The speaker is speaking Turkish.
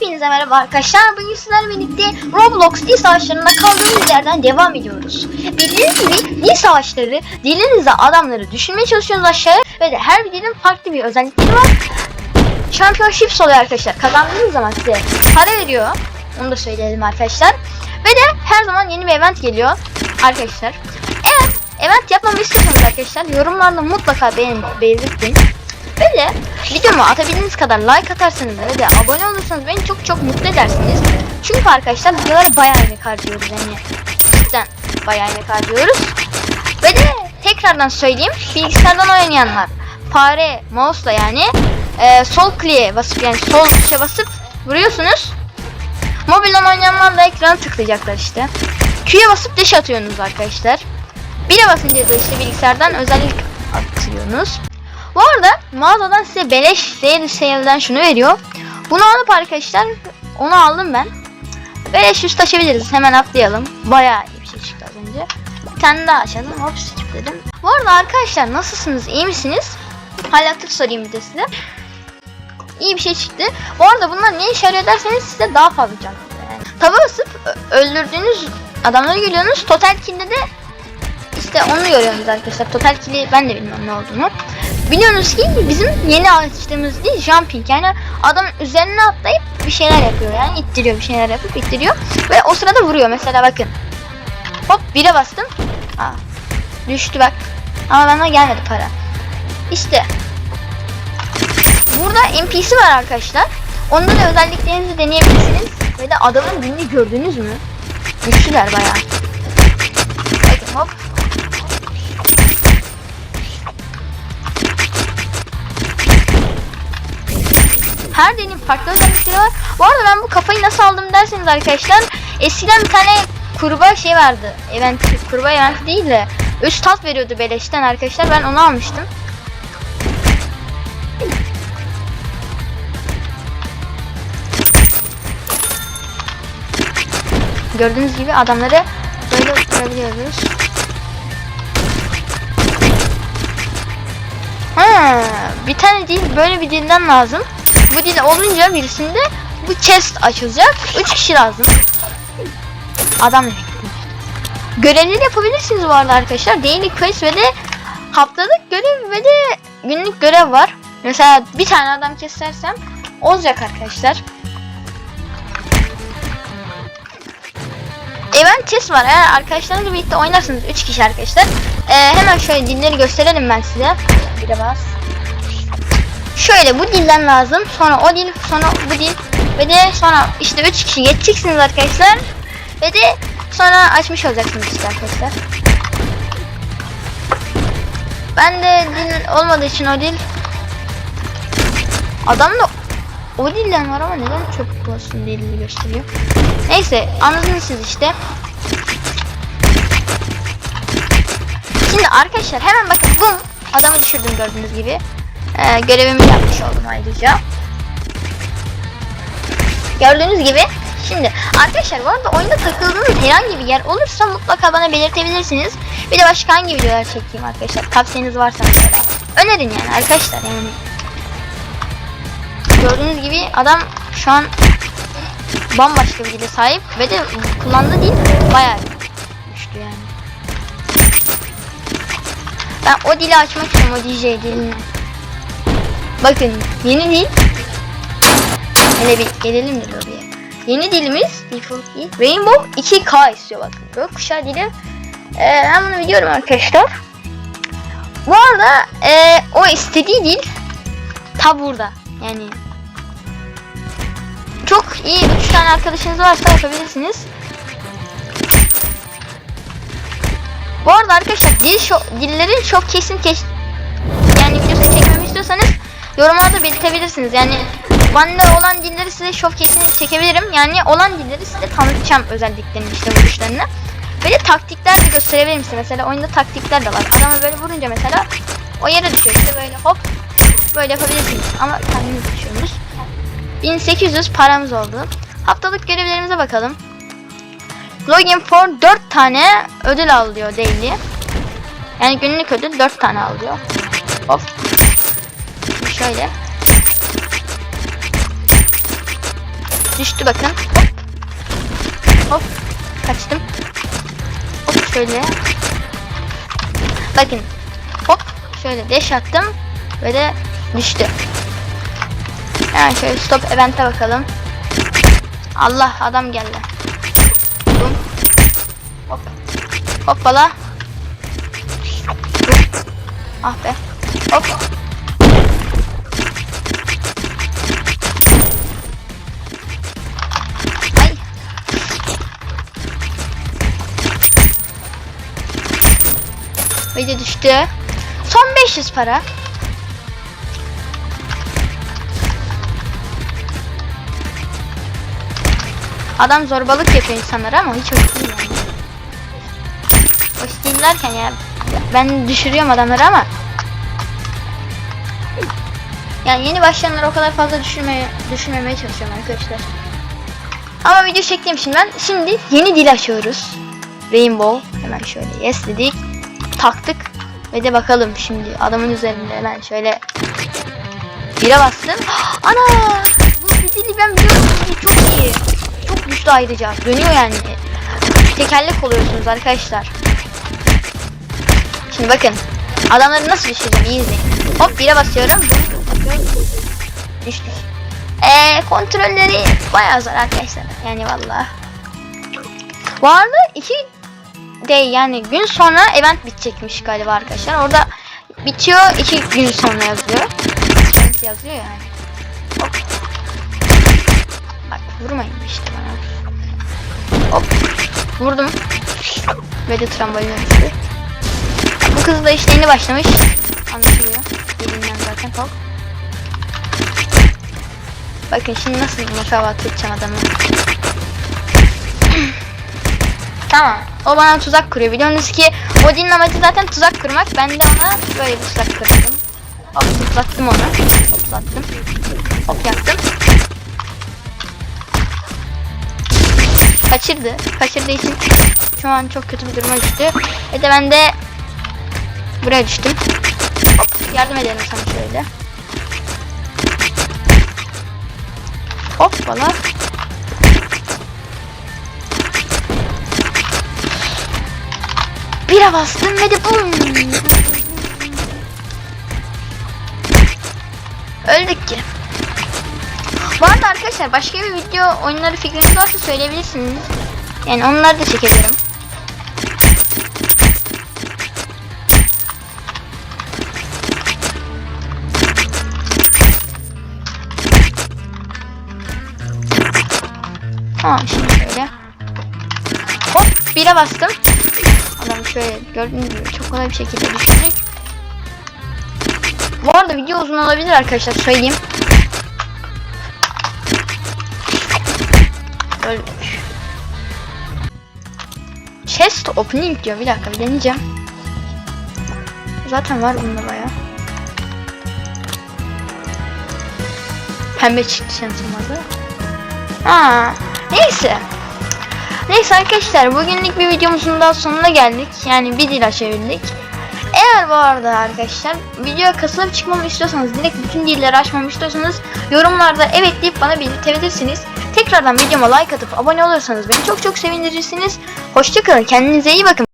Hepinize merhaba arkadaşlar. Bugün sizlerle birlikte Roblox dil savaşlarında kaldığımız yerden devam ediyoruz. Bildiğiniz gibi dil savaşları dilinizde adamları düşünmeye çalışıyorsunuz aşağıya ve de her bir dilin farklı bir özellikleri var. Championships oluyor arkadaşlar. Kazandığınız zaman size para veriyor. Onu da söyleyelim arkadaşlar. Ve de her zaman yeni bir event geliyor arkadaşlar. Eğer event yapmamı istiyorsanız arkadaşlar yorumlarda mutlaka beğenin, belirtin. Böyle videomu atabildiğiniz kadar like atarsanız ve de abone olursanız beni çok çok mutlu edersiniz. Çünkü arkadaşlar videolara bayağı emek harcıyoruz yani. Cidden bayağı emek harcıyoruz. Ve de tekrardan söyleyeyim bilgisayardan oynayanlar fare mouse'la yani e, sol kliğe basıp yani sol tuşa basıp vuruyorsunuz. Mobilden oynayanlar da ekrana tıklayacaklar işte. Q'ye basıp deş atıyorsunuz arkadaşlar. Bire basınca da işte bilgisayardan özellik atıyorsunuz. Bu arada mağazadan size beleş sale'den şunu veriyor. Bunu alıp arkadaşlar onu aldım ben. Beleş yüz taşıyabiliriz. Hemen atlayalım. Bayağı iyi bir şey çıktı az önce. Bir tane daha açalım. Hop skip dedim. Bu arada arkadaşlar nasılsınız? İyi misiniz? Halatlık sorayım bir de size. İyi bir şey çıktı. Bu arada bunlar ne işe yarıyor derseniz size daha fazla can. Yani. Taba basıp ö- öldürdüğünüz adamları görüyorsunuz. Total kill'de de işte onu görüyorsunuz arkadaşlar. Total kill'i ben de bilmiyorum ne olduğunu. Biliyorsunuz ki bizim yeni alıştığımız değil jumping yani adamın üzerine atlayıp bir şeyler yapıyor yani ittiriyor bir şeyler yapıp ittiriyor ve o sırada vuruyor mesela bakın. Hop bire bastım. Aa, düştü bak. Ama bana gelmedi para. İşte. Burada NPC var arkadaşlar. Onda da özelliklerinizi deneyebilirsiniz. Ve de adamın gününü gördünüz mü? Güçlüler bayağı. Bakın hop. Her dilin farklı özellikleri var. Bu arada ben bu kafayı nasıl aldım derseniz arkadaşlar eskiden bir tane kurbağa şey vardı. Event, kurbağa event değil de 3 tat veriyordu beleşten arkadaşlar. Ben onu almıştım. Gördüğünüz gibi adamları böyle vurabiliyoruz. Ha, bir tane değil böyle bir dilden lazım. Bu dil olunca birisinde bu chest açılacak. 3 kişi lazım. Adam demek. Görevleri yapabilirsiniz bu arada arkadaşlar. Daily quest ve de haftalık görev ve de günlük görev var. Mesela bir tane adam kesersem olacak arkadaşlar. Event chest var. Eğer arkadaşlarınızla birlikte oynarsanız 3 kişi arkadaşlar. Ee, hemen şöyle dilleri gösterelim ben size. Bir de bas. Şöyle bu dilden lazım. Sonra o dil, sonra bu dil ve de sonra işte 3 kişi geçeceksiniz arkadaşlar. Ve de sonra açmış olacaksınız işte arkadaşlar. Ben de dil olmadığı için o dil Adam da o dilden var ama neden çöp olsun dilini gösteriyor. Neyse anladınız siz işte. Şimdi arkadaşlar hemen bakın bum adamı düşürdüm gördüğünüz gibi. Ee, görevimi yapmış oldum ayrıca. Gördüğünüz gibi şimdi arkadaşlar bu arada oyunda takıldığınız herhangi bir yer olursa mutlaka bana belirtebilirsiniz. Bir de başka hangi videolar çekeyim arkadaşlar tavsiyeniz varsa. Önerin yani arkadaşlar yani. Gördüğünüz gibi adam şu an bambaşka bir dile sahip ve de kullandığı dil bayağı güçlü yani. Ben o dili açmak istiyorum o DJ dilini. Bakın yeni dil. Hele bir gelelim de lobiye. Yeni dilimiz. Rainbow 2K istiyor bakın. Gökkuşağı dili. Ee, ben bunu biliyorum arkadaşlar. Bu arada e, o istediği dil ta burada. Yani çok iyi 3 tane arkadaşınız varsa yapabilirsiniz. Bu arada arkadaşlar dil şo- dillerin çok kesin kes yorumlarda belirtebilirsiniz. Yani bende olan dilleri size kesin çekebilirim. Yani olan dilleri size tanıtacağım özelliklerini işte vuruşlarını. Böyle taktikler de gösterebilirim size. Mesela oyunda taktikler de var. Adamı böyle vurunca mesela o yere düşüyor işte böyle hop böyle yapabilirsiniz. Ama kendiniz düşüyorsunuz. 1800 paramız oldu. Haftalık görevlerimize bakalım. Login for 4 tane ödül alıyor daily. Yani günlük ödül 4 tane alıyor. Hop. Şöyle. Düştü bakın. Hop. Hop. Kaçtım. Hop şöyle. Bakın. Hop. Şöyle deş attım. Ve de düştü. Hemen şöyle stop event'e bakalım. Allah adam geldi. Bum. Hop. Hoppala. Ah be. Hop. Video düştü. Son 500 para. Adam zorbalık yapıyor insanlara ama hiç hoş değil yani. Hoş değil derken ya ben düşürüyorum adamları ama yani yeni başlayanlara o kadar fazla düşürmeye, düşürmemeye çalışıyorum arkadaşlar. Ama video çektiğim için ben şimdi yeni dil açıyoruz. Rainbow. Hemen şöyle yes dedik. Taktık. Ve de bakalım şimdi adamın üzerinde hemen şöyle bire bastım. Ana! Bu bir dili ben biliyorum. Çok iyi. Çok güçlü ayrıca. Dönüyor yani. Tekerlek oluyorsunuz arkadaşlar. Şimdi bakın. Adamları nasıl düşüreceğim iyi izleyin. Hop bire basıyorum. Düştük. Eee kontrolleri bayağı zor arkadaşlar. Yani valla. Arada iki de yani gün sonra event bitecekmiş galiba arkadaşlar. Orada bitiyor iki gün sonra yazıyor. Event yazıyor yani. Hop. Bak vurmayın işte bana. Hop. Vurdum. Ve de trambolin düştü. Bu kız da işte yeni başlamış. Anlaşılıyor. Dilinden zaten hop. Bakın şimdi nasıl musavat edeceğim adamı. Tamam. O bana tuzak kuruyor. Biliyorsunuz ki Odin'in amacı zaten tuzak kurmak. Ben de ona böyle bir tuzak kurdum. Hop zıplattım onu. Hop zıplattım. Hop yaktım. Kaçırdı. Kaçırdığı için şu an çok kötü bir duruma düştü. Ve de ben de buraya düştüm. Hop yardım edelim sana şöyle. Hoppala. Bire bastım ve de bum. Öldük ki. Bu arada arkadaşlar başka bir video oyunları fikriniz varsa söyleyebilirsiniz. Yani onları da çekebilirim. Tamam şimdi şöyle. Hop bire bastım. Adam şöyle gördüğünüz gibi çok kolay bir şekilde düşürdük. Bu arada video uzun olabilir arkadaşlar söyleyeyim. Öldük. Chest opening diyor bir dakika bir deneyeceğim. Zaten var bunda baya. Pembe çıktı şansıma Ha, neyse. Neyse arkadaşlar bugünlük bir videomuzun daha sonuna geldik. Yani bir dil açabildik. Eğer bu arada arkadaşlar videoya kasılıp çıkmamı istiyorsanız direkt bütün dilleri açmamı istiyorsanız yorumlarda evet deyip bana belirtebilirsiniz. Tekrardan videoma like atıp abone olursanız beni çok çok sevindirirsiniz. Hoşçakalın kendinize iyi bakın.